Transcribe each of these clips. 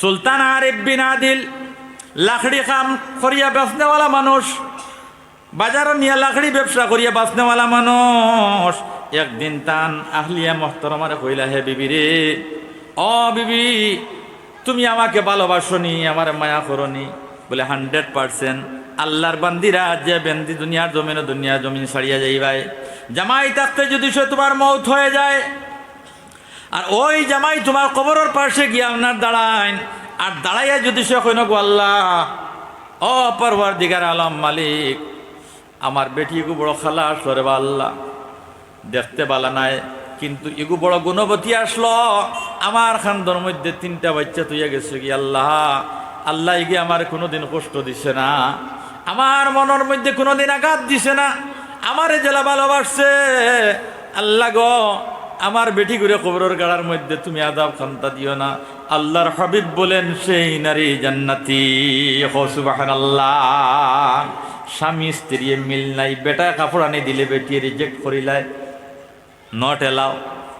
সুলতান আরিফ বিন আদিল, লাকড়ি খাম করিয়া বেচনেওয়ালা মানুষ, বাজারও নিয়ে লাকড়ি ব্যবসা করিয়া বাঁচনেওয়ালা মানুষ। একদিন তান আহলিয়া মহতরমারে কইলা, হে বিবি রে, অ বিবি, তুমি আমাকে ভালোবাসনি, আমার মায়া করনি। বলে, হান্ড্রেড পার্সেন্ট। আল্লাহর বান্দিরা যে বেন্দি দুনিয়ার জমিনে দুনিয়ার জমিন ছাড়িয়া যাইবাই। জামাই থাকতে যদি সে তোমার মৌত হয়ে যায় আর ওই জামাই তোমার কবরের পাশে গিয়ে আপনার দাঁড়ায়। আর দাঁড়াইয়া যদি সে কইন গো আল্লাহ, ও পরবার দিগার আলম মালিক, আমার বেটি এগু বড় খালাস করে বা আল্লাহ দেখতে বালা নাই, কিন্তু এগু বড় গুণবতী আসলো। আমার খান্দর মধ্যে তিনটা বাচ্চা তুইয়া গেছে কি আল্লাহ। আল্লাহ এগিয়ে আমার কোনোদিন কষ্ট দিছে না। আমার মনের মধ্যে কোনোদিন আঘাত দিছে না। আমার জেলা ভালোবাসছে। আল্লাহ গো আমার বেটি করে কবরের গাড়ার মধ্যে তুমি আদাব খান্তা দিও না। আল্লাহর হাবিব বলেন, সেই নারী জান্নাতি। হসুবাহান আল্লাহ স্বামী স্ত্রী মিল নাই। বেটা কাপড় আনি দিলে বেটি রিজেক্ট করিলাই নট এলাও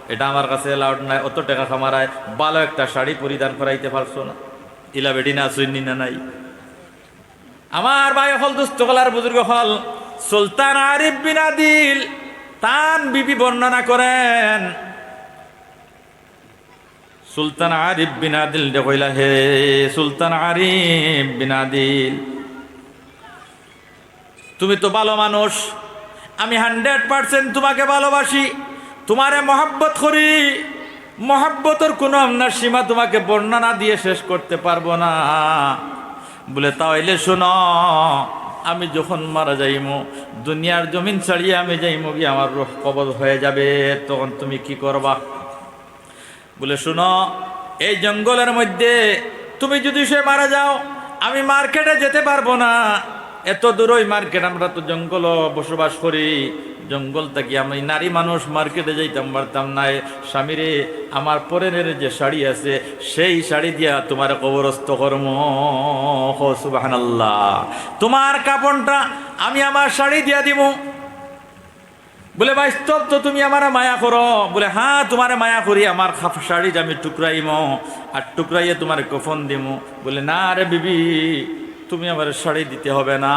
এটা আমার কাছে এলাউড নাই। অত টাকা খামারায় ভালো একটা শাড়ি পরিধান করাইতে পারছ না। ইলা বেটি না শুনি না, নাই। আমার ভাই হল দুস্থ কলার বুজুর্গ হল সুলতান আরিফ বিন আদিল। তান বিবি বর্ণনা করেন। সুলতান আরিফ বিনাদিল কইলা, হে সুলতান আরিফ বিন আদিল, তুমি তো ভালো মানুষ। আমি হান্ড্রেড পার্সেন্ট তোমাকে ভালোবাসি, তোমারে মহাব্বত করি। মহাব্বতর কোনো আপনার সীমা তোমাকে বর্ণনা দিয়ে শেষ করতে পারব না। বলে তাইলে শোনো আমি যখন মারা যাইমো, দুনিয়ার জমিন ছাড়িয়ে আমি যাইমো গিয়ে আমার রোহ কবজ হয়ে যাবে, তখন তুমি কি করবা? বলে, শুনো, এই জঙ্গলের মধ্যে তুমি যদি সে মারা যাও, আমি মার্কেটে যেতে পারব না। এত দূর ওই মার্কেট আমরা তো জঙ্গল বসবাস করি। জঙ্গল থেকে আমি নারী মানুষ মার্কেটে যাইতাম পারতাম না স্বামীরে, আমার পরের যে শাড়ি আছে, সেই শাড়ি দিয়া তোমার কবরস্থ কর্ম। আল্লাহ তোমার কাপড়টা আমি আমার শাড়ি দিয়া দিব বলে বাস্তব তো, তুমি আমার মায়া করো। বলে হ্যাঁ তোমার মায়া করি, আমার খাপ আমি টুকরাইম। আর টুকরাইয়ে তোমার কফন দিম। বলে, না রে বিবি তুমি আমার শাড়ি দিতে হবে না।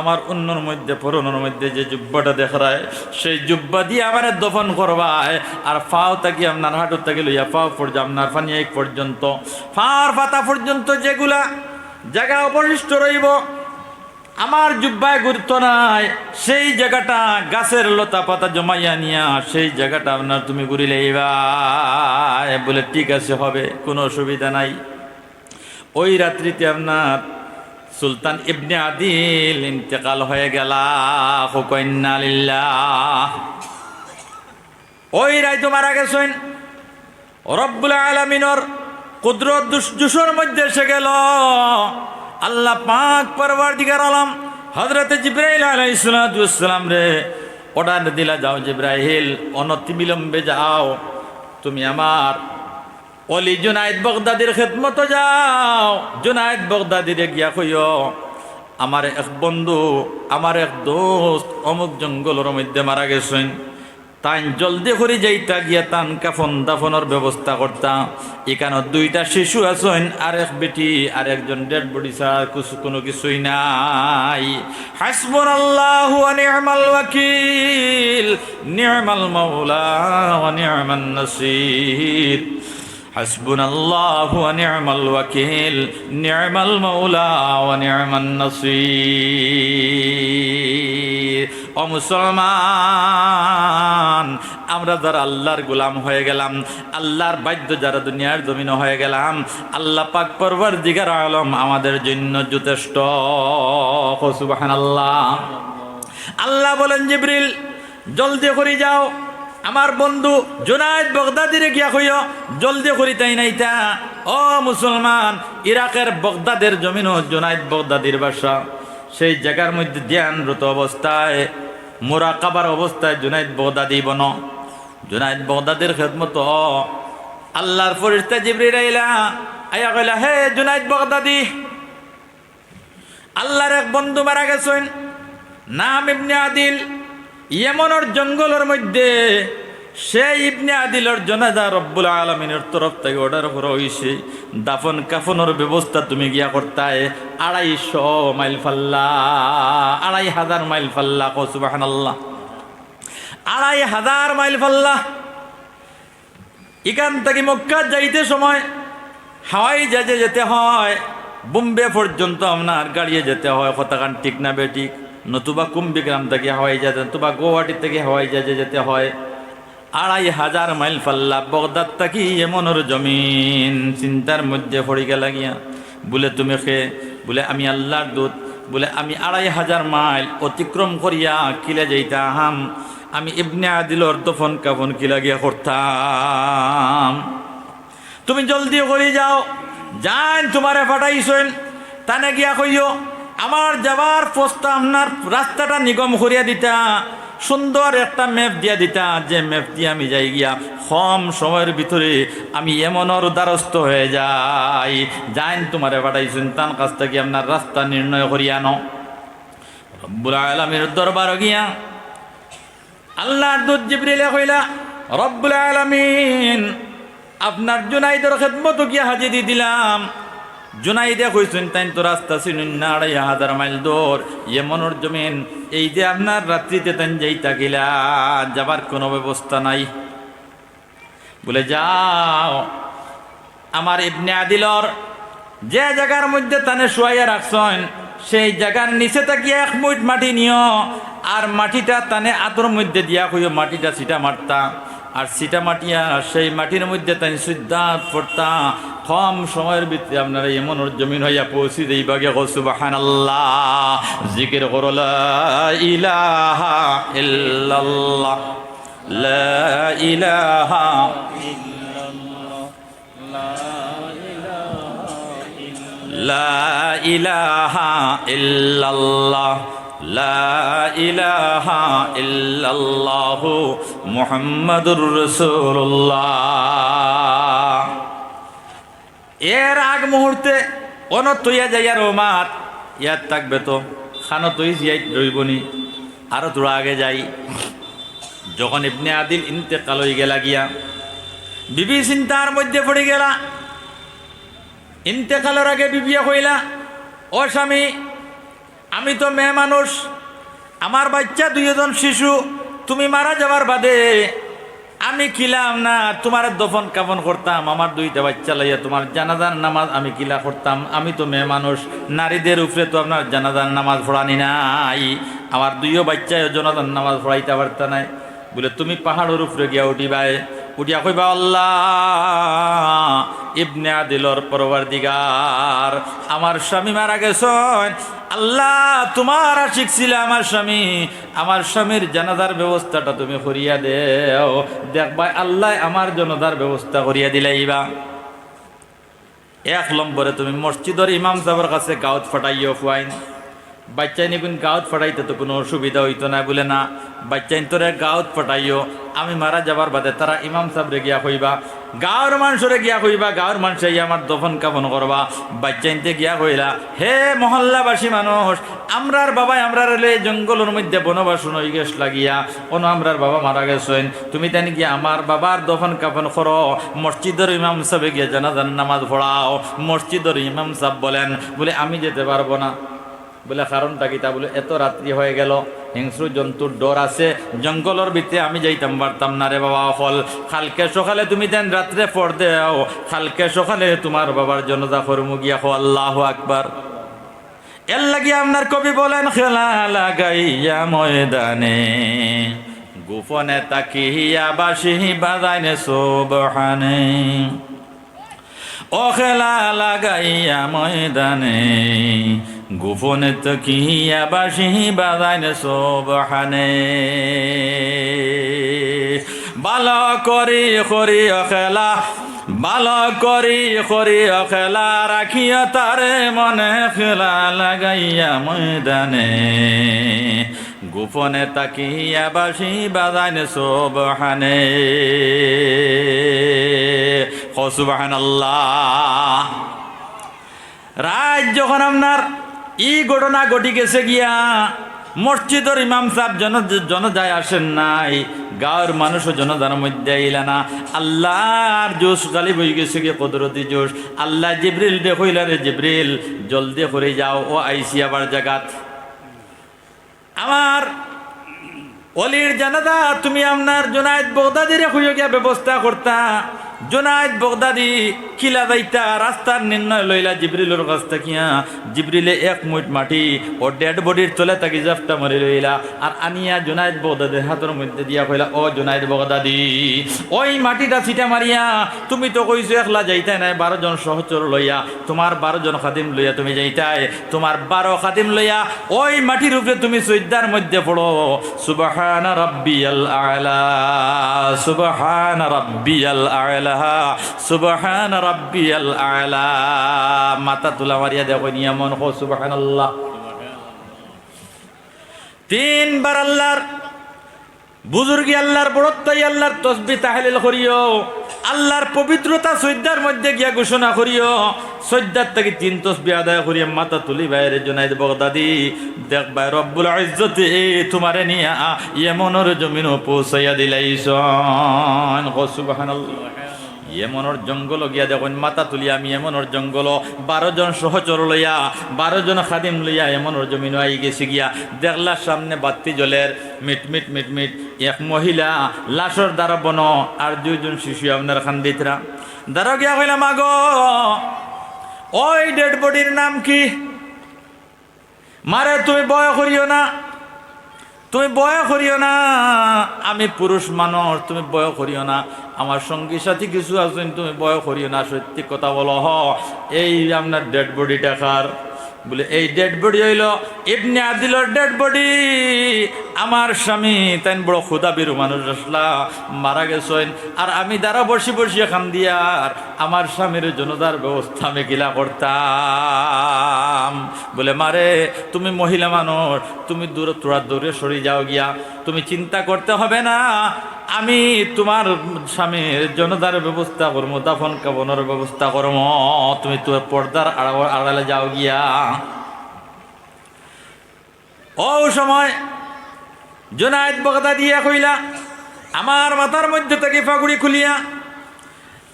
আমার অন্যর মধ্যে, পরনের মধ্যে যে জুব্বাটা দেখায় সেই জুব্বা দিয়ে আমার দফন করবায়। আর ফাও তাকি আপনার হাঁটু তাকে লইয়া, ফাও পর্যন্ত আপনার ফানি এক পর্যন্ত। ফার পাতা পর্যন্ত যেগুলা জায়গা অবশিষ্ট রইব, আমার জুব্বায় গুরুত্ব নাই। সেই জায়গাটা গাছের লতা পাতা জমাইয়া নিয়া, সেই জায়গাটা আপনার তুমি ঘুরিলে বলে ঠিক আছে, হবে, কোনো অসুবিধা নাই। ওই রাত্রিতে আপনার সুলতান ইবনে আদিল ইন্তেকাল হয়ে গেলা। ওই রায় মারা গেছেন। রব্বুল আলমিনর কুদরত দুসর মধ্যে এসে গেল। আল্লাহ পাক পরবার দিগার আলম হজরত জিব্রাইল আলাইসালাম রে, অর্ডার দিলা যাও জিব্রাহিল অনতি বিলম্বে যাও। তুমি আমার অলি জুনাইদ বগদাদির খেদমত যাও। জুনাইদ বগদাদিরে গিয়া কইও, আমার এক বন্ধু, আমার এক দোস্ত অমুক জঙ্গলের মধ্যে মারা গেছেন। তাই জলদি করে যাইতা গিয়া তান কাফন দাফনের ব্যবস্থা করতাম এখানে দুইটা শিশু আছেন আর এক বেটি আর একজন ডেড বডি ছাড়া কিছু কোনো কিছুই নাই। হাসবুন আল্লাহ নি'মাল ওয়াকিল। নি'মাল মাওলা ওয়া নি'মান নাসির। حسبنا الله ونعم الوكيل نعم المولى ونعم النصير ও মুসলমান আমরা যারা আল্লাহর গোলাম হয়ে গেলাম আল্লাহর বাদ্য যারা দুনিয়ার জমিন হয়ে গেলাম আল্লাহ পাক পরবার দিগার আলম আমাদের জন্য যথেষ্ট সুবাহান আল্লাহ আল্লাহ বলেন জিব্রিল জলদি করে যাও আমার বন্ধু জোনায়দ বগদাদিরে গিয়া কইও, জলদি করি তাই নাইতা ও মুসলমান, ইরাকের বগদাদের জমিন জোনায়দ বগদাদির বাসা। সেই জায়গার মধ্যে ধ্যানরত অবস্থায়, মোরাকাবার অবস্থায় জুনাইদ বগদাদি বন। জুনাইদ বগদাদির খেদমত, আল্লাহর ফরিস্তা জিবরিল আইলা, আয়া কইলা, হে জুনাইদ বগদাদি, আল্লাহর এক বন্ধু মারা গেছেন, নাম ইবনে আদিল ইয়েমনের জঙ্গলের মধ্যে সেই ইবনে আদিলর জনাজা রব্বুল আলমিনের তরফ থেকে অর্ডার করা হয়েছে দাফন কাফনের ব্যবস্থা তুমি গিয়া করতায়। আড়াইশো মাইল ফাল্লা, আড়াই হাজার মাইল ফাল্লা কসুবাহান আল্লাহ আড়াই হাজার মাইল ফাল্লা। এখান থেকে মক্কা যাইতে সময় হাওয়াই জাহাজে যেতে হয়, বোম্বে পর্যন্ত আপনার গাড়িয়ে যেতে হয় কতখান ঠিক না বেঠিক নতুবা কুম্বিগ্রাম থেকে হাওয়াই জাহাজে নতুবা গুয়াহাটি থেকে হাওয়াই জাহাজে যেতে হয়। আড়াই হাজার মাইল পাল্লা বগদাদ থাকি এমনের জমিন, চিন্তার মধ্যে পড়ি গেলা গিয়া বলে, তুমি খে বলে, আমি আল্লাহর দূত। বলে, আমি আড়াই হাজার মাইল অতিক্রম করিয়া কিলে যাইতাম আমি ইবনে আদিলর দফন কাফন কিলা গিয়া করতাম। তুমি জলদি করে যাও। যান তোমারে ফাটাইছেন তানে গিয়া কইও আমার যাবার পোস্তা আপনার রাস্তাটা নিগম করিয়া দিতা, সুন্দর একটা ম্যাপ দিয়া দিতা, যে ম্যাপ দিয়ে আমি যাই গিয়া কম সময়ের ভিতরে আমি এমনর দ্বারস্থ হয়ে যাই। যাইন তোমারে পাঠাইছেন, তার কাছ থেকে আপনার রাস্তা নির্ণয় করিয়া নো রব্বুল আলমীর দরবার গিয়া আল্লাহ দুধ জিবরিলে কইলা, রব্বুল আলামিন, আপনার জুনাইদের খেদমত গিয়া হাজিরি দিলাম। জুনাইদে কইছেন তাই তো রাস্তা চিনুন না, আড়াই হাজার মাইল দূর। এমনর জমিন, এই যে আপনার রাত্রিতে তাই যাইতা গিলা, যাবার কোনো ব্যবস্থা নাই। বলে, যাও, আমার ইবনে আদিলর যে জায়গার মধ্যে তানে শুয়াইয়া রাখছেন, সেই জায়গার নিচে তাকিয়ে এক মুঠ মাটি নিও, আর মাটিটা তানে আতর মধ্যে দিয়া কইও, মাটিটা সিটা মারতা। আর সিটা মাটিয়া সেই মাটির মধ্যে তাই সিদ্ধাত পড়তা। কম সময়ের ভিতরে আপনারা এমন জমিন হইয়া পৌঁছি দেই বাগে সুবাহান আল্লাহ জিকির করলা ইলাহা ইল্লাল্লাহ, লা ইলাহা লা ইলাহা ইল্লাল্লাহ। মুহাম্মাদুর রাসূলুল্লাহ। এর আগ মুহূর্তে অন তৈয়া যাইয়া রোমাত, ইয়াত থাকবে তো খানো তৈ যাই রইবনি, আরও তোরা আগে যাই। যখন ইবনে আদিল ইন্তেকাল হয়ে গেলা গিয়া, বিবি চিন্তার মধ্যে পড়ে গেলা। ইন্তেকালের আগে বিবিয়া কইলা, ও স্বামী আমি তো মেয়ে মানুষ, আমার বাচ্চা দুইজন শিশু, তুমি মারা যাবার বাদে আমি কিলাম না, তোমার দফন কাফন করতাম, আমার দুইটা বাচ্চা লাইয়া তোমার জানাজার নামাজ আমি কিলা করতাম। আমি তো মেয়ে মানুষ, নারীদের উপরে তো আপনার জানাজার নামাজ পড়ানি নাই, আমার দুইও বাচ্চায় জনাজার নামাজ পড়াইতে পারতা নাই। বলে, তুমি পাহাড়ের উপরে গিয়া উঠিবাই উঠিয়া কইবা, আল্লাহ, ইবনে আদিলর পরবার দিগার আমার স্বামী মারা গেছেন। আল্লাহ, তোমার আশিক ছিল আমার স্বামী। আমার স্বামীর জানাজার ব্যবস্থাটা তুমি করিয়া দেও। দেখবা আল্লাহ আমার জনতার ব্যবস্থা করিয়া দিলাইবা। এক নম্বরে তুমি মসজিদের ইমাম সাহেবের কাছে গাঁত ফাটাইও ফুয়াইন বাচ্চাই নিগুন গাঁত ফাটাইতে তো কোনো অসুবিধা হইতো না, বলে না। বাচ্চাইন তোরে গাঁত ফাটাইও, আমি মারা যাবার বাদে তারা ইমাম সাহেবরে গিয়া কইবা গাঁৱৰ মানুষরে গিয়া কইবা গাঁৱৰ মানুষে আমার দফন কাফন করবা। বাচ্চাইনতে গিয়া কইলা, হে মহল্লাবাসী মানুষ, আমরার বাবাই আমরার লে জঙ্গলের মধ্যে বনবাসন হয়ে গেছ লাগিয়া, অন আমরার বাবা মারা গেছেন। তুমি তেন গিয়া আমার বাবার দফন কাফন করো, মসজিদের ইমাম সাহেবে গিয়া জানাজান নামাজ পড়াও। মসজিদের ইমাম সাহেব বলেন, বলে আমি যেতে পারব না। বলে কারণটা কি? তা বলে, এত রাত্রি হয়ে গেল, হিংস্র জন্তুর ডর আছে, জঙ্গলের ভিতরে আমি যাইতাম পারতাম না রে বাবা ফল খালকে সকালে তুমি দেন রাত্রে পড় দেও খালকে সকালে তোমার বাবার জনতা ফরমু গিয়া হো আল্লাহ আকবার। এর লাগিয়ে আপনার কবি বলেন, খেলা লাগাইয়া ময়দানে, গোপনে তাকিয়া বাসি বাজাইনে, সোবহানে। ও খেলা লাগাইয়া ময়দানে। গোপনে তকিয়া বাসি বাজাইনে সোবহানে। ভালো করি করি অখেলা ভালো করি করি অখেলা, রাখিয়া তারে মনে খেলা লাগাইয়া ময়দানে। গোপনে তাকিয়া বাসি বাজাইনে সোবহানে। হসুবাহান আল্লাহ রাত যখন আপনার ই ঘটনা ঘটি গেছে গিয়া মসজিদের ইমাম সাহেব জন জন যায় আসেন নাই গাঁর মানুষও জনতার মধ্যে আইলা না। আল্লাহর জোশ গালি বই গেছে গিয়ে কদরতি জোশ। আল্লাহ জিব্রিল দে কইলা রে জিব্রিল, জলদি করে যাও, ও আইসি আবার জাগাত। আমার অলির জানাদা তুমি আপনার জোনায়দ বগদাদিরে হইয়া গিয়া ব্যবস্থা করতা। জোনায়দ বগদাদি কিলা যাইতা, রাস্তার নির্ণয় লইলা জিব্রিলের কাছ থাকিয়া। জিব্রিলে এক মুঠ মাটি, ও ডেড বডির চলে তাকি জাফটা মারি লইলা। আর আনিয়া জোনায়দ বগদাদির হাতের মধ্যে দিয়া কইলা, ও জোনায়দ বগদাদি, ওই মাটিটা ছিটা মারিয়া, তুমি তো কইছো একলা যাইতাই নাই, বারো জন সহচর লইয়া। তোমার বারো জন খাদিম লইয়া তুমি যাইতাই, তোমার বারো খাদিম লইয়া ওই মাটির উপরে তুমি সৈদ্যার মধ্যে পড়ো। সুবহান রাব্বিয়াল আলা, সুবহান রাব্বিয়াল আলা। সুবহান রাব্বিয়াল আলা। মাথা তুলা মারিয়া দেখো নিয়মন হো সুবহানাল্লাহ। তিনবার আল্লাহর, বুজুর্গি আল্লাহর বড়ত্বই আল্লাহর তসবি তাহলিল করিও। আল্লাহর পবিত্রতা সৈদ্যার মধ্যে গিয়া ঘোষণা করিও। সৈদ্যার থেকে তিন তসবি আদায় করিয়া মাথা তুলি বাইরে জনাইদ বগদাদি, দেখ ভাই রব্বুল ইজ্জতে, তোমারে নিয়া ইয়েমনের জমিন পৌঁছাইয়া দিলাইছন। সুবহানাল্লাহ। এমনর জঙ্গল গিয়া দেখুন মাথা তুলিয়া আমি এমনর জঙ্গল। বারো জন সহচর লইয়া, বারো জন খাদিম লইয়া এমনর জমিন আই গেছি গিয়া। দেখলার সামনে বাতি জলের মিট মিট মিট মিট এক মহিলা লাশর দ্বারা বন, আর দুইজন শিশু আপনার খান্দিতরা। দ্বারা গিয়া কইলাম, আগ, ওই ডেড বডির নাম কি? মারে তুমি বয় করিও না। তুমি বয় করিও না। আমি পুরুষ মানুষ, তুমি বয় করিও না। আমার সঙ্গী সাথী কিছু আছেন, তুমি বয় করিও না। সত্যি কথা বলো, হ। এই আপনার ডেড বডি দেখার বলে, এই ডেড বডি হইল ইবনে আদিলর ডেড বডি আমার স্বামী তাই বড় খুদা বিরু মানুষ আসলা, মারা গেছেন। আর আমি দ্বারা বসি বসি খান দিয়ার আমার স্বামীর জনতার ব্যবস্থা আমি গিলা করতাম। বলে, মারে, তুমি মহিলা মানুষ, তুমি দূরে তোরা দূরে সরে যাও গিয়া। তুমি চিন্তা করতে হবে না। আমি তোমার স্বামীর জনতার ব্যবস্থা করব দাফন কাবনের ব্যবস্থা করব তুমি তোর পর্দার আড়া- আড়ালে যাও গিয়া। ও সময়, জোনায়দ বগদা দিয়া কইলা, আমার মাথার মধ্যে থেকে ফাগুড়ি খুলিয়া,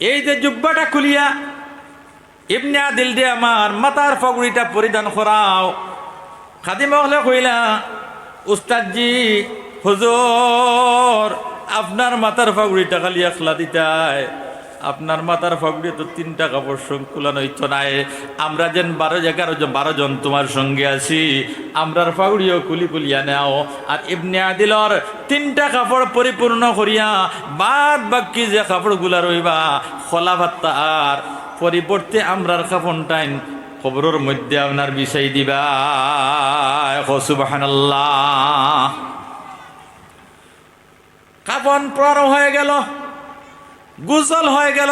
এই যে জুব্বাটা খুলিয়া, ইবনে আদিল দিয়ে আমার মাথার ফাগুড়িটা পরিধান করাও। খাদিম হলে কইলা, উস্তাদজি হুজুর, আপনার মাথার ফাগুড়িটা খালি একলা দিতায়। আপনার মাথার ফাগুড়ি তো তিনটা কাপড় সংকুলান হইতো নাই। আমরা যেন বারো এগারো জন বারো জন তোমার সঙ্গে আছি, আমরার ফাগুড়িও কুলি কুলিয়া নেও। আর ইবনে আদিলর তিনটা কাপড় পরিপূর্ণ করিয়া বাদ বাকি যে কাপড়গুলা রইবা খোলা ভাত্তা আর পরিবর্তে আমরার কাপড় টাইন খবরের মধ্যে আপনার বিষয় দিবা। সুবাহান্লাহ কাপন পর হয়ে গেল, গুজল হয়ে গেল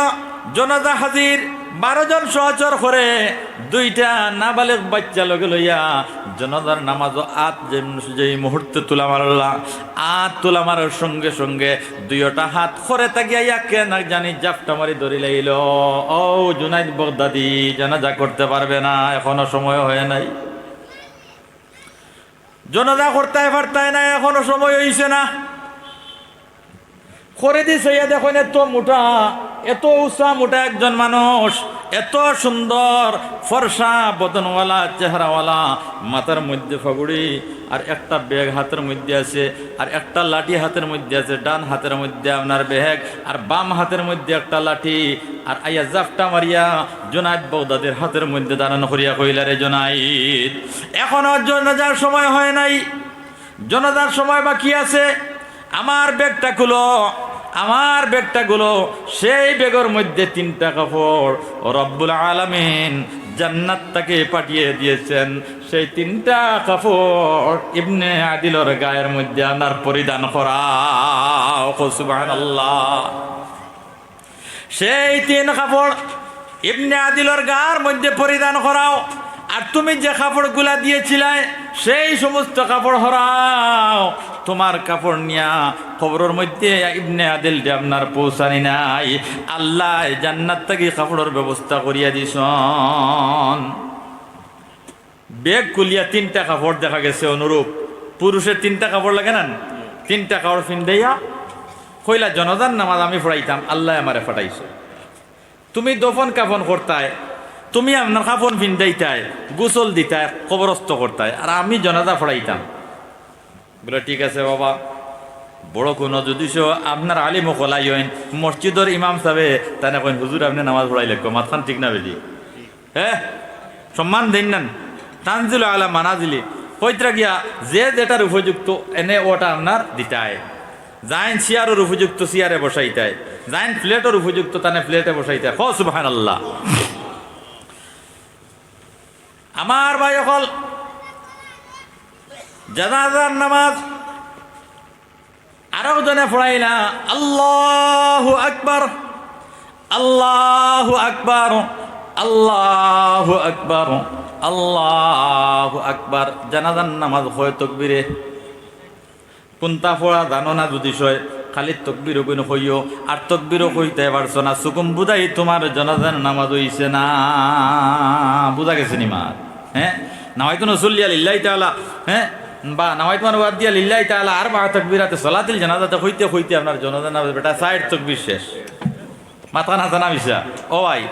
জনতা হাজির বারো জন সহচর করে দুইটা নাবালেক বাচ্চা লগে লইয়া জনতার নামাজ আত যে- যে মুহূর্তে তুলা মারলা আত তুলা মারার সঙ্গে সঙ্গে দুইটা হাত খরে তাকিয়া ইয়াকে না জানি জাপটা মারি ধরি লাইল। ও জুনাইদ বগদাদি, জানাজা করতে পারবে না, এখনও সময় হয়ে নাই। জনতা করতে পারতায় না, এখনও সময় হইছে না। করে দিছে দেখুন, এত মোটা, এত উঁচা মোটা একজন মানুষ, এত সুন্দর, ফর্সা, বদনওয়ালা, চেহারাওয়ালা, মাথার মধ্যে ফাগুড়ি, আর একটা ব্যাগ হাতের মধ্যে আছে, আর একটা লাঠি হাতের মধ্যে আছে, ডান হাতের মধ্যে আপনার ব্যাগ, আর বাম হাতের মধ্যে একটা লাঠি, আর আইয়া জাফটা মারিয়া, জোনাইদ বৌদাদের হাতের মধ্যে দাঁড়ানো করিয়া কইলা রে জোনাইদ, এখনও জনাজার সময় হয় নাই, জনাজার সময় বাকি আছে, আমার ব্যাগটা খুলো। আমার ব্যাগটা গুলো, সেই ব্যাগের মধ্যে তিনটা কাপড়। রব্বুল আলামিন জান্নাত তাকে পাঠিয়ে দিয়েছেন। সেই তিনটা কাপড় ইবনে আদিলর গায়ের মধ্যে আনার পরিধান করা। সুবহানাল্লাহ। সেই তিন কাপড় ইবনে আদিলর গার মধ্যে পরিধান করাও। আর তুমি যে কাপড়গুলা দিয়েছিলে, সেই সমস্ত কাপড় হরাও। তোমার কাপড় নিয়া খবরের মধ্যে ইবনে আদিল আপনার পৌঁছানি নাই, আল্লাহ জান্নাত থেকে কাপড়ের ব্যবস্থা করিয়া দিছন। বেগ কুলিয়া তিনটা কাপড় দেখা গেছে অনুরূপ। পুরুষের তিনটা কাপড় লাগে না? তিনটা কাপড় ফিন্দাইয়া কইলা জনদান নামাজ আমি পড়াইতাম, আল্লাহ আমারে ফাটাইছো। তুমি দফন কাফন করতায়, তুমি আপনার কাফন ফিন্দাইতায় গোসল দিতায়, কবরস্থ করতায়, আর আমি জনাদা ফড়াইতাম বলে, ঠিক আছে বাবা। বড় কোনো যদি আপনার আলিম কলাই হইন মসজিদর ইমাম সাহেবে তাই কইন হুজুর আপনি নামাজ পড়াই লেখ মাথান ঠিক না বেদি হ্যাঁ সম্মান দিন না তানজিল আলা মানাজিলি। কইত্রা গিয়া, যে যেটার উপযুক্ত, এনে ওটা আপনার দিতায় যাইন চেয়ারের উপযুক্ত চেয়ারে বসাইতায় যাইন প্লেটের উপযুক্ত, তানে প্লেটে বসাইতায় হ সুবহান আল্লাহ আমার ভাই অকল জানাজার নামাজ। আরও জনে পড়াই না, আল্লাহ আকবার আল্লাহ আকবার আল্লাহ আকবার আল্লাহ আকবার। জানাজার নামাজ হয় তকবিরে। কোনটা পড়া জানো না যদি সয় খালি তকবির কোন হইও, আর তকবিরও কইতে পারছ না। সুকুম বুঝাই তোমার জনাজান নামাজ হইছে না, বুঝা গেছে নি মার হ্যাঁ? নামাইতো নসুল্লিয়া লিল্লাহি তাআলা হ্যাঁ? বা নামাইত মান বাদ দিয়া লিল্লাহি তাআলা আর মা তকবিরাতে সলাতিল জানাজাতে হইতে হইতে আপনার জনাজান বেটা সাইড তকবির শেষ। মাথা না জানা বিছা ও ভাই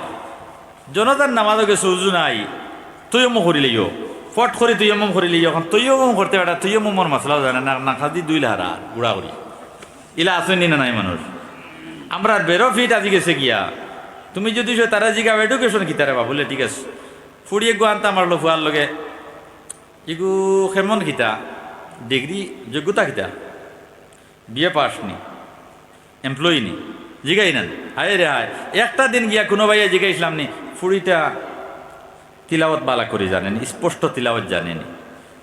জনতার নামাজও উজু নাই। তুইও মো করিলিও ফট করে তুইও মম করিলি এখন তুইও মম করতে বেটা, তুইও মমর মশলাও জানে না। না খাদি দুই লাহারা, গুড়া করি ইলা আসেনি না নাই মানুষ। আমরা বেরো ফিট আজি গেছে গিয়া। তুমি যদি তারা জিগা এডুকেশন কি তারা বলে ঠিক আছে। ফুড়িয়ে গো আনতা মারলো ফুয়ার লগে। ইগু কেমন খিতা ডিগ্রি যোগ্যতা খিতা। বিয়ে পাস নি, এমপ্লয়ি নি জিগাই না হায় রে হায়, একটা দিন গিয়া কোনো ভাইয়া জিগাইছিলাম নি ফুড়িটা তিলাওয়াত বালা করে জানেন স্পষ্ট তিলাওয়াত জানেনি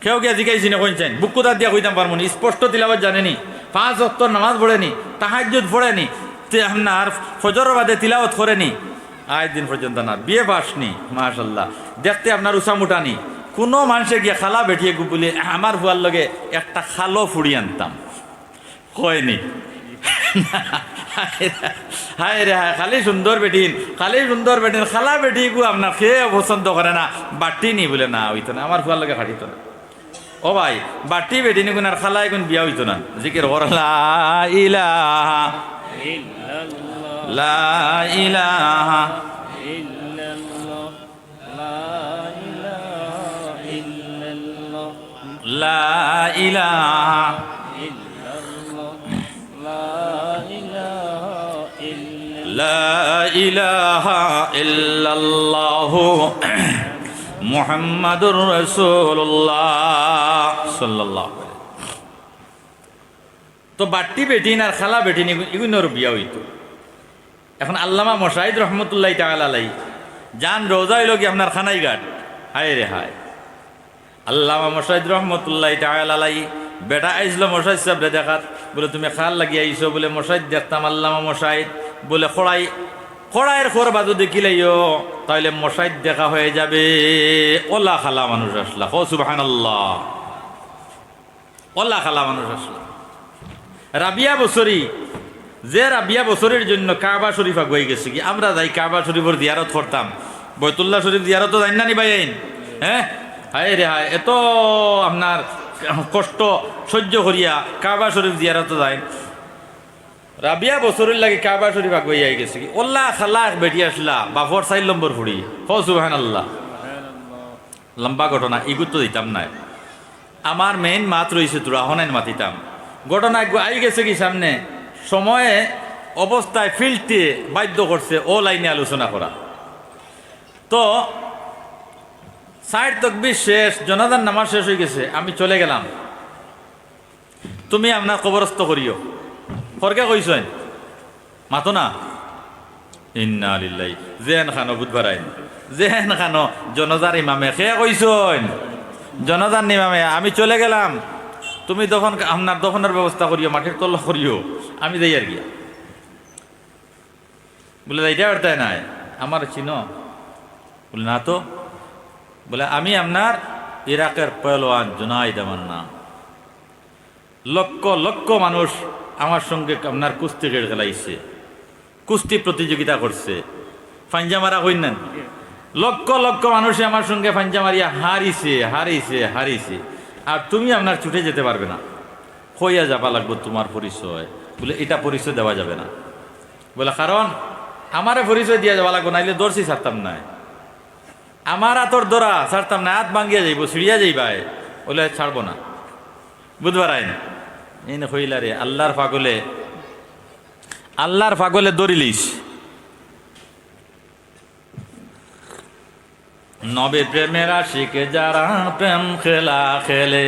কেউ গিয়া জিগাইছি না কইছেন বুকুদার দিয়া কইতাম পারব নি স্পষ্ট তিলাওয়াত জানেনি পাঁচ অক্তর নামাজ পড়েনি তাহাজ্জুদ পড়েনি আপনার ফজর বাদে তিলাওয়াত করেনি আজ দিন পর্যন্ত না, বিয়ে পাসনি মাশাল্লাহ। দেখতে আপনার উষা মুটানি কোনো মানুষে গিয়া খালা বেঠিয়ে বলে আমার ভুয়ার লগে একটা খালো ফুড়ি আনতাম। কয়নি হায় রে, হায়, খালি সুন্দর বেটিন, খালি সুন্দর বেটিন, খালা বেটি গু আপনার খেয়ে পছন্দ করে না। বাটি নি বলে, না, হইতো না আমার ফুয়ার লগে খাটিত না। ও ভাই, বাটি বেটি নি আর খালা এখন বিয়া হইতো না? জিকির কর লা ইলাহা লা ইলাহা লা ইলাহা ইল্লাল্লাহ মুহাম্মাদুর রাসূলুল্লাহ সাল্লাল্লাহু তো বাট্টি বেটিন আর খালা বেটিন এগুলোর বিয়া হইতো। এখন আল্লামা মশাহিদ রহমতুল্লাহ তালাই যান রোজা হইল কি আপনার খানাই ঘাট হায় রে হায়। আল্লামা মশাহিদ রহমতুল্লাহ তালাই বেটা আইসলো মশাহিদ সাহেব দেখাত, বলে, তুমি খাল লাগিয়ে আইসো বলে, মশাহিদ দেখতাম আল্লামা মশাহিদ। বলে, খড়াই, খড়াইয়ের খোরবা যদি কিলাইও তাহলে মশাইদ দেখা হয়ে যাবে। ওলা খালা মানুষ আসলা ও সুবাহান আল্লাহ ওলা খালা মানুষ আসলা। রাবিয়া বছরি, যে রাবিয়া বছরের জন্য কাবা শরীফ আগুয়াই গেছে কি? আমরা যাই কাবা শরীফের দিয়ারত করতাম। বৈতুল্লাহ শরীফ দিয়ারত যাই না নি ভাই হ্যাঁ? হায় রে হায়, এত আপনার কষ্ট সহ্য করিয়া কাবা শরীফ দিয়ারত যায়। রাবিয়া বছরের লাগে কাবা শরীফ আগুয়াই আই গেছে কি? ওল্লা খালা বেটি আসলা বাফর চাইল নম্বর ফুড়ি হ সুবাহান আল্লাহ লম্বা ঘটনা ইগুত দিতাম নাই। আমার মেইন মাত রয়েছে তোরা হনাইন মাতিতাম। ঘটনা আই গেছে কি সামনে? সময়ে অবস্থায় ফিল্ডে বাধ্য করছে ও লাইনে আলোচনা করা তো সাইড তকবির শেষ জনাদান নামাজ শেষ হয়ে গেছে, আমি চলে গেলাম। তুমি আপনার কবরস্থ করিও। ফরকে কইছেন মাতো না? ইন্না লিল্লাই জেন খানো বুধবার আইন জেন খানো জনজার ইমামে, সে কইছেন জনজার ইমামে, আমি চলে গেলাম। তুমি তখন আপনার দখনের ব্যবস্থা করিও মাটির তল করিও, আমি যাই আর গিয়া বলে যাইতে পারতাই নাই, আমার চিনো। বলে, না তো। বলে, আমি আপনার ইরাকের পয়লোয়ান জুনাইদ আমার নাম। লক্ষ লক্ষ মানুষ আমার সঙ্গে আপনার কুস্তি খেল খেলাইছে, কুস্তি প্রতিযোগিতা করছে। ফাঞ্জা মারা হইন লক্ষ লক্ষ মানুষে আমার সঙ্গে ফাঞ্জা মারিয়া হারিছে হারিছে হারিছে। আর তুমি আপনার ছুটে যেতে পারবে না। হইয়া যাবা লাগবো তোমার পরিচয়। বলে, এটা পরিচয় দেওয়া যাবে না। বলে, কারণ আমারে পরিচয় দিয়ে যাওয়া লাগবো, নাইলে দর্শি ছাড়তাম না। আমার আতর দরা ছাড়তাম না, হাত ভাঙ্গিয়া যাইব ছিড়িয়া যাইবাই। বলে, ছাড়বো না। বুধবার আইন। এই না হইলা রে, আল্লাহর পাগলে আল্লাহর পাগলে দরিলিস নবে প্রেমের আশিকে যারা প্রেম খেলা খেলে।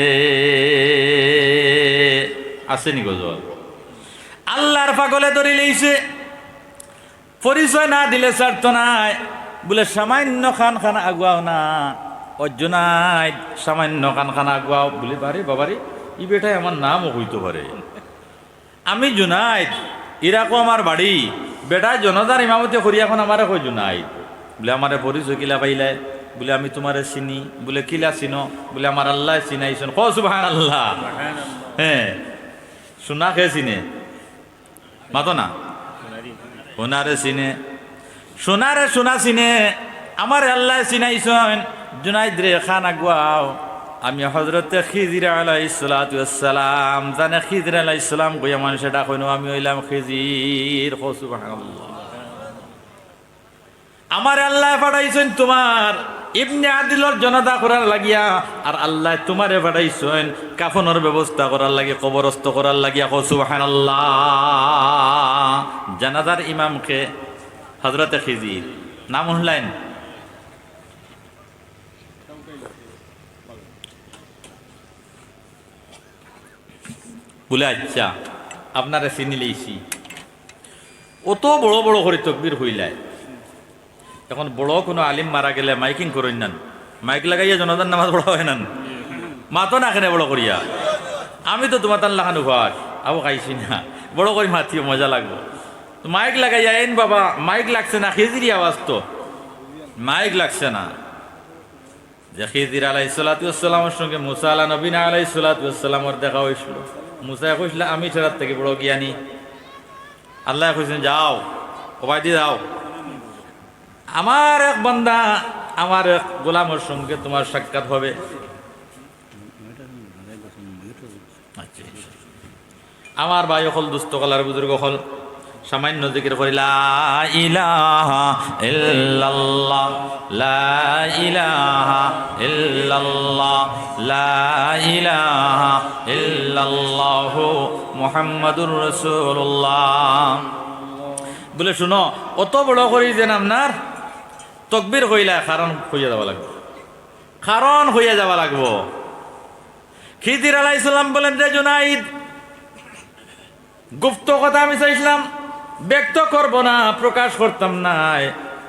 আসেনি গজল আল্লাহর পাগলে ধরে লইছে। পরিচয় না দিলে ছাড়তো নাই বলে, সামান্য খান খান আগুয়াও না। অর্জুনাই সামান্য খান খান আগুয়াও বলে পারে বাবারে ই বেটাই আমার নামও হইতে পারে আমি জুনাইদ ইরাকো আমার বাড়ি বেটা জনতার ইমামতি করি এখন আমারে কই জুনাইদ। বলে আমারে পরিচয় কিলা পাইলে। বলে, আমি তোমারে চিনি। বলে, কিলা চিনো? বলে আমার আল্লাহ চিনাইছেন ক সুবাহ আল্লাহ হ্যাঁ সোনা খেয়ে চিনে। মাতো না? সোনারে চিনে। সোনারে সোনা চিনে, আমার আল্লাহ চিনাইছেন। জুনাইদ রে খান আগুয়াও আমি হজরতে খিজির আলাইসালাম জানে খিজির আলাইসালাম কইয়া মানুষে ডাকইনো আমি হইলাম খিজির। আমার আল্লাহ পাঠাইছেন তোমার। ইবনে আদিলর জনতা করার লাগিয়া, আর আল্লাহ তোমারে পাঠাইছেন কাফনের ব্যবস্থা করার লাগে কবরস্থ করার লাগিয়া। কো আল্লাহ জানাজার ইমামকে হজরতে খিজির। নাম শুনলেন? বলে আচ্ছা আপনারা চিনি লইছি। অত বড় বড় করে তকবির হইলায়। এখন বড় কোনো আলিম মারা গেলে মাইকিং করেন নান। মাইক লাগাইয়া জনতার নামাজ বড় হয় নান। মাতো না কেন বড় করিয়া? আমি তো তোমার তার লাগানো ঘর আবু খাইছি না। বড় করে মাতিও, মজা লাগবো। মাইক লাগাইয়া এন বাবা, মাইক লাগছে না, খিজিরি আওয়াজ তো। মাইক লাগছে না। যে খিজির আলাই সালাতামের সঙ্গে মুসা আলা নবীন আলাই সালাতামের দেখা হয়েছিল মুসাই কইছিল, আমি ছেড়ার থেকে বড় জ্ঞানী। আল্লাহ কইছেন, যাও কবাই দিয়ে যাও। আমার এক বন্দা, আমার এক গোলামের সঙ্গে তোমার সাক্ষাৎ হবে। আচ্ছা। আমার ভাই হল দুস্থ কলার বুজুর্গ হল সামান্য জিকির করি, লা ইলাহা লা ইলাহা লা ইলাহা বলে, শুনো, অত বড় করি যেন আপনার তকবির হইলা কারণ হইয়া যাওয়া লাগবে। কারণ হইয়া যাওয়া লাগবো। খিদির আলাইসাল্লাম বলেন, রে জুনাইদ, গুপ্ত কথা আমি চাইছিলাম ব্যক্ত করব না, প্রকাশ করতাম নাই।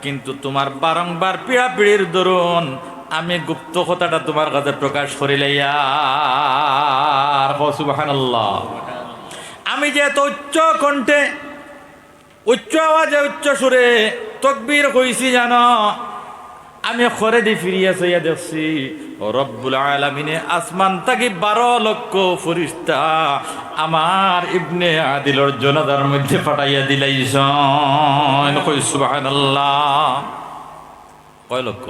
কিন্তু তোমার বারংবার পিড়া পিড়ির দরুন আমি গুপ্ত কথাটা তোমার কাছে প্রকাশ করিলাইয়াল্লাহ আমি যে এত উচ্চ কণ্ঠে, উচ্চ আওয়াজে, উচ্চ সুরে তকবির হয়েছি জানো আমি খরে দি ফিরিয়া চাইয়া দেখছি রব্বুল আলমিনে, আসমান তাকে বারো লক্ষ ফরিস্তা। আমার ইবনে আদিলর জনতার মধ্যে পাঠাইয়া সুবহানাল্লাহ। কয় লক্ষ?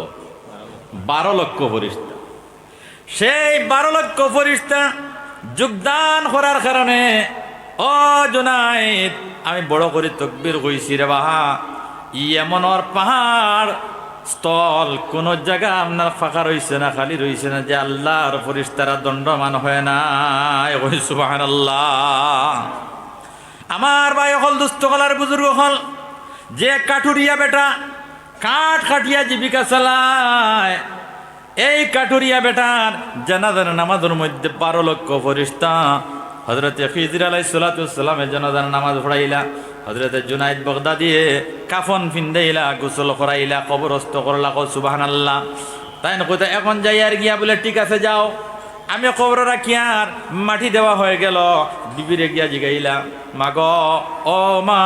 বারো লক্ষ ফরিস্তা। সেই বারো লক্ষ ফরিস্তা যোগদান করার কারণে, ও জোনাইদ, আমি বড় করে তকবির কইছি রে বাহা ই এমন ওর পাহাড় স্থল, কোন জায়গা আপনার ফাঁকা রইছে না, খালি রইছে না যে আল্লাহর ফরিস্তারা দণ্ডমান হয় না। সুবাহান আল্লাহ আমার ভাই হল দুস্থ কলার বুজুর্গ হল যে কাঠুরিয়া বেটা কাঠ কাটিয়া জীবিকা চালায়, এই কাঠুরিয়া বেটার জানাজার নামাজের মধ্যে বারো লক্ষ ফরিস্তা। হজরতে খিজির আলাই সালাতামের জানাজার নামাজ পড়াইলা। হজরতে জুনাইদ বগদা দিয়ে কাফন ফিন্দাইলা গোসল করাইলা, কবরস্থ করলা সুবাহান আল্লাহ তাই না কোথায় এখন যাই আর গিয়া বলে, ঠিক আছে, যাও। আমি কবর রাখি আর মাটি দেওয়া হয়ে গেল। বিবিরে গিয়া জিগাইলা, মাগ, ও মা,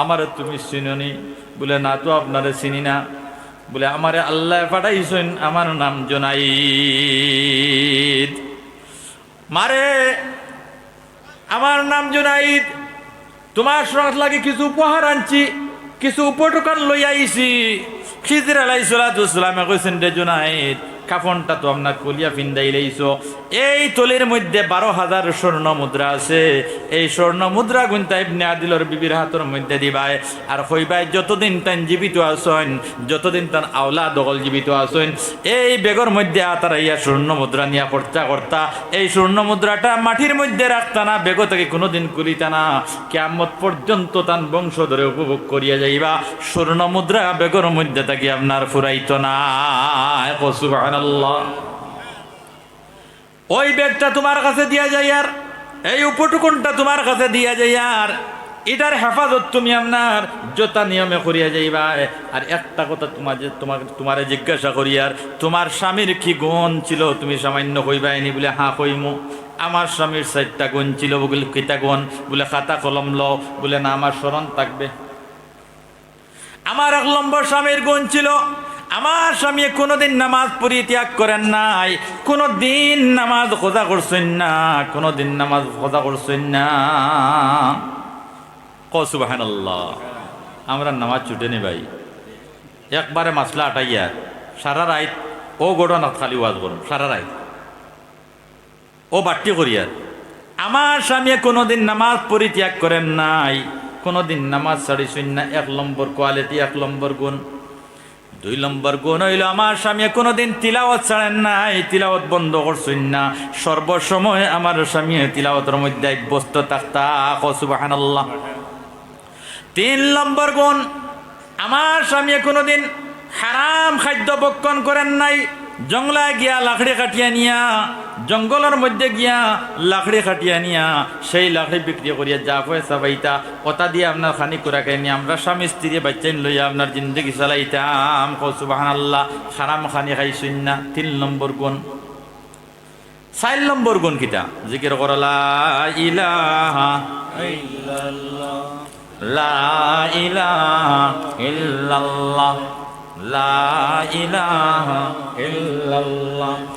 আমারে তুমি চিননি? বলে, না তো আপনারে চিনি না। বলে, আমারে আল্লাহ পাঠাইছেন, আমার নাম জোনাইদ। মারে, আমার নাম জুনাইদ। তোমার সঙ্গে লাগে কিছু উপহার আনছি, কিছু উপটোকান লই আইছি। খিজির আলাই সালাতামে কইছেন, রে জুনাইদ কাফনটা তো আপনার কলিয়া ফিন্দাই লইছো। এই তলির মধ্যে বারো হাজার স্বর্ণ মুদ্রা আছে। এই স্বর্ণ মুদ্রা গুনতা ইবনে আদিলর বিবির হাতের মধ্যে দিবাই। আর হইবাই, যতদিন তান জীবিত আসেন যতদিন তান আওলা দগল জীবিত আসেন এই বেগর মধ্যে আতারাইয়া স্বর্ণ মুদ্রা নিয়া খরচা করতা। এই স্বর্ণ মুদ্রাটা মাটির মধ্যে রাখতা না বেগ থেকে কোনোদিন কুলিতা না কেমত পর্যন্ত তান বংশ ধরে উপভোগ করিয়া যাইবা। স্বর্ণ মুদ্রা বেগর মধ্যে থাকি আপনার ফুরাইত না। ওই ব্যাগটা তোমার কাছে দিয়া যায় আর, এই উপটুকুনটা তোমার কাছে দিয়া যায় আর, এটার হেফাজত তুমি আপনার জোতা নিয়মে করিয়া যাইবা। আর একটা কথা তোমার তোমাকে তোমারে জিজ্ঞাসা করি আর, তোমার স্বামীর কি গুণ ছিল তুমি সামান্য কইবাইনি বলে, হা, কইমু। আমার স্বামীর চারটা গুণ ছিল বলে কিতা গুণ? বলে, খাতা কলম লও। বলে, না, আমার স্মরণ থাকবে। আমার এক নম্বর স্বামীর গুণ ছিল আমার স্বামী কোনোদিন নামাজ পরিত্যাগ করেন নাই কোনো দিন নামাজ খোঁজা করছেন না কোনো দিন নামাজ খোঁজা করছেন না। কসুবাহান আমরা নামাজ ছুটে নি ভাই। একবারে মাসলা আটাইয়া, সারা রাইত ও গোড়া খালি ওয়াজ করুন, সারা রাইত। ও বাট্টি করিয়ার আমার স্বামী কোনোদিন নামাজ পরিত্যাগ করেন নাই, কোনোদিন নামাজ ছাড়িছুন না, এক নম্বর কোয়ালিটি, এক নম্বর গুণ। দুই নম্বর গুণ হইল, আমার স্বামী কোনোদিন তিলাওয়াত ছাড়েন নাই, তিলাওয়াত বন্ধ করছেন না। সর্বসময় আমার স্বামী তিলাওয়াতের মধ্যে অভ্যস্ত থাকতা। কসুবাহান আল্লাহ তিন নম্বর গুণ, আমার স্বামী কোনোদিন হারাম খাদ্য ভক্ষণ করেন নাই জঙ্গলায় গিয়া লাকড়ি কাটিয়া নিয়া জঙ্গলের মধ্যে গিয়া লাকড়ি কাটিয়া নিয়া, সেই লাকড়ি বিক্রি করিয়া যা পয়সা পাইতা ওটা দিয়ে আপনার খানি কুড়া খাইনি, আমরা স্বামী স্ত্রী বাচ্চাইন লইয়া আপনার জিন্দগি চালাইতাম। কসুবাহান আল্লাহ হারাম খানি খাইছুন না। তিন নম্বর গুণ। চার নম্বর গুণ কিতা? জিকির করলা ইলাহা লা ইলাহা লা ইলাহা